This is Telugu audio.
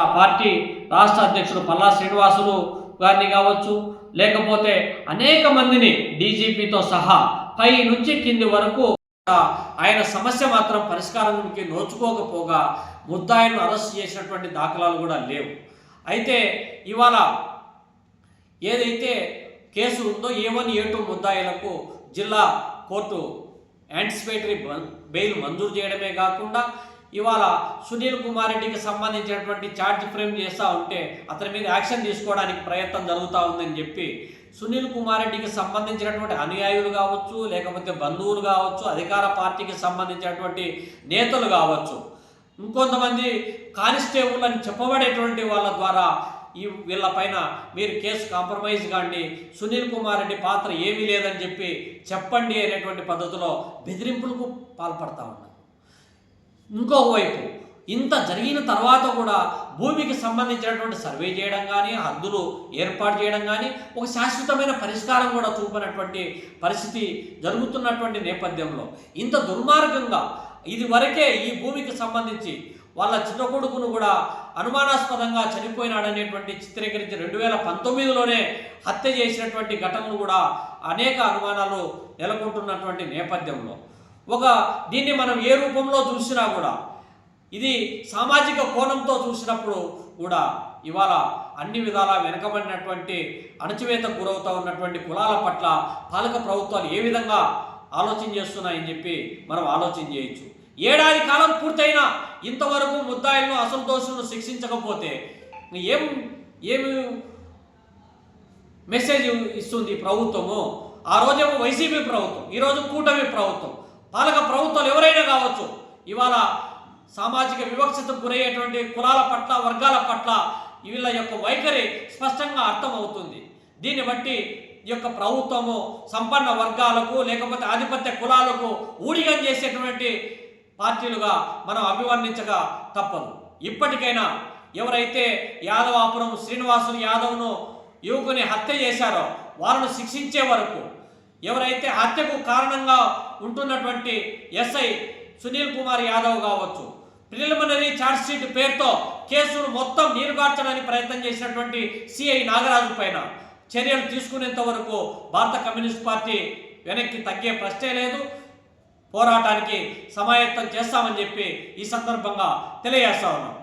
ఆ పార్టీ రాష్ట్ర అధ్యక్షుడు పల్లా శ్రీనివాసులు గారిని కావచ్చు లేకపోతే అనేక మందిని డీజీపీతో సహా పై నుంచి కింది వరకు ఆయన సమస్య మాత్రం పరిష్కారానికి నోచుకోకపోగా ముద్దాయిలను అరెస్ట్ చేసినటువంటి దాఖలాలు కూడా లేవు. అయితే ఇవాళ ఏదైతే కేసు ఉందో ఏ వన్ ఏ టూ ముద్దాయిలకు జిల్లా కోర్టు యాంటిసిపేటరీ బెయిల్ మంజూరు చేయడమే కాకుండా ఇవాళ సునీల్ కుమార్ రెడ్డికి సంబంధించినటువంటి ఛార్జ్ ఫ్రేమ్ చేస్తూ ఉంటే అతని మీద యాక్షన్ తీసుకోవడానికి ప్రయత్నం జరుగుతూ ఉందని చెప్పి సునీల్ కుమార్ రెడ్డికి సంబంధించినటువంటి అనుయాయులు కావచ్చు లేకపోతే బంధువులు కావచ్చు అధికార పార్టీకి సంబంధించినటువంటి నేతలు కావచ్చు. ఇంకొంతమంది కానిస్టేబుల్ అని చెప్పబడేటువంటి వాళ్ళ ద్వారా ఈ వీళ్ళపైన మీరు కేసు కాంప్రమైజ్ కాండి సునీల్ కుమార్ రెడ్డి పాత్ర ఏమీ లేదని చెప్పి చెప్పండి అనేటువంటి పద్ధతిలో బెదిరింపులకు పాల్పడతా ఉన్నారు. ఇంకోవైపు వైపు ఇంత జరిగిన తర్వాత కూడా భూమికి సంబంధించినటువంటి సర్వే చేయడం కానీ హద్దులు ఏర్పాటు చేయడం కానీ ఒక శాశ్వతమైన పరిష్కారం కూడా చూపనటువంటి పరిస్థితి జరుగుతున్నటువంటి నేపథ్యంలో ఇంత దుర్మార్గంగా ఇది వరకే ఈ భూమికి సంబంధించి వాళ్ళ చిన్న కొడుకును కూడా అనుమానాస్పదంగా చనిపోయినాడనేటువంటి చిత్రీకరించి రెండు వేల పంతొమ్మిదిలోనే హత్య చేసినటువంటి ఘటనలు కూడా అనేక అనుమానాలు నెలకొంటున్నటువంటి నేపథ్యంలో. ఒక దీన్ని మనం ఏ రూపంలో చూసినా కూడా ఇది సామాజిక కోణంతో చూసినప్పుడు కూడా ఇవాళ అన్ని విధాలా వెనకబడినటువంటి అణచివేతకు గురవుతూ ఉన్నటువంటి కులాల పట్ల పాలక ప్రభుత్వాలు ఏ విధంగా ఆలోచన చేస్తున్నాయని చెప్పి మనం ఆలోచన చేయొచ్చు. ఏడాది కాలం పూర్తయినా ఇంతవరకు ముద్దాయిలను అసలు దోషులను శిక్షించకపోతే ఏం ఏమి మెసేజ్ ఇస్తుంది ప్రభుత్వము? ఆ రోజేమో వైసీపీ ప్రభుత్వం ఈరోజు కూటమి ప్రభుత్వం. పాలక ప్రభుత్వాలు ఎవరైనా కావచ్చు ఇవాళ సామాజిక వివక్షతకు గురయ్యేటువంటి కులాల పట్ల వర్గాల పట్ల వీళ్ళ యొక్క వైఖరి స్పష్టంగా అర్థమవుతుంది. దీన్ని బట్టి ఈ యొక్క ప్రభుత్వము సంపన్న వర్గాలకు లేకపోతే ఆధిపత్య కులాలకు ఊడిగం చేసేటువంటి పార్టీలుగా మనం అభివర్ణించక తప్పదు. ఇప్పటికైనా ఎవరైతే యాదవాపురం శ్రీనివాసులు యాదవ్ను యువకుని హత్య చేశారో వాళ్ళను శిక్షించే వరకు ఎవరైతే హత్యకు కారణంగా ఉంటున్నటువంటి ఎస్ఐ సునీల్ కుమార్ యాదవ్ కావచ్చు ప్రిలిమినరీ ఛార్జ్షీట్ పేరుతో కేసును మొత్తం నీరుగార్చడానికి ప్రయత్నం చేసినటువంటి సిఐ నాగరాజు పైన చర్యలు తీసుకునేంత వరకు భారత కమ్యూనిస్ట్ పార్టీ వెనక్కి తగ్గే ప్రశ్నే లేదు. పోరాటానికి సమాయత్తం చేస్తామని చెప్పి ఈ సందర్భంగా తెలియజేస్తా ఉన్నాం.